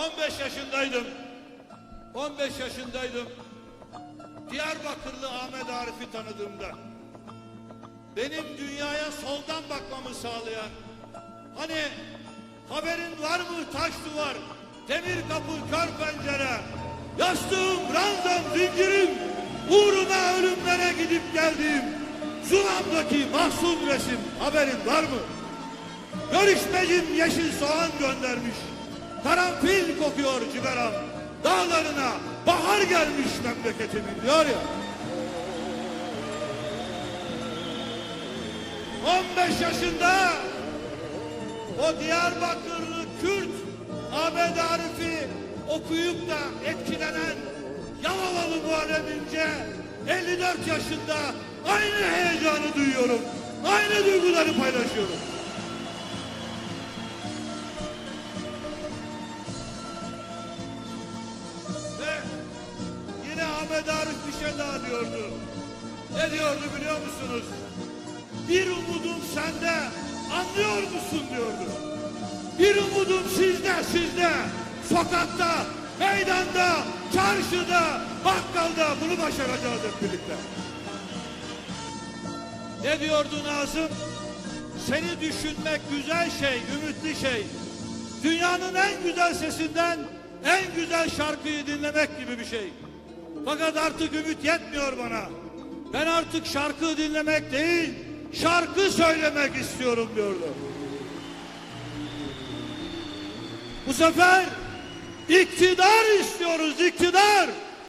15 yaşındaydım. 15 yaşındaydım. Diyarbakırlı Ahmet Arif'i tanıdığımda benim dünyaya soldan bakmamı sağlayan hani haberin var mı taş duvar demir kapı kör pencere yastığım ranzam zincirim uğruna ölümlere gidip geldiğim Zulam'daki mahzun resim haberin var mı? Görüşmecim yeşil soğan göndermiş. Karanfil kokuyor cigaram. Dağlarına bahar gelmiş memleketimin diyor ya. 15 yaşında o Diyarbakırlı Kürt Ahmet Arif'i okuyup da etkilenen Yalovalı Muharrem İnce 54 yaşında aynı heyecanı duyuyorum. Aynı duyguları paylaşıyorum. Bir daha diyordu. Ne diyordu biliyor musunuz? Bir umudum sende, anlıyor musun diyordu. Bir umudum sizde, sizde. Sokakta, meydanda, çarşıda, bakkalda bunu başaracağız hep birlikte. Ne diyordu Nazım? Seni düşünmek güzel şey, ümitli şey. Dünyanın en güzel sesinden en güzel şarkıyı dinlemek gibi bir şey. Fakat artık ümit yetmiyor bana. Ben artık şarkı dinlemek değil, şarkı söylemek istiyorum diyordu. Bu sefer iktidar istiyoruz, iktidar.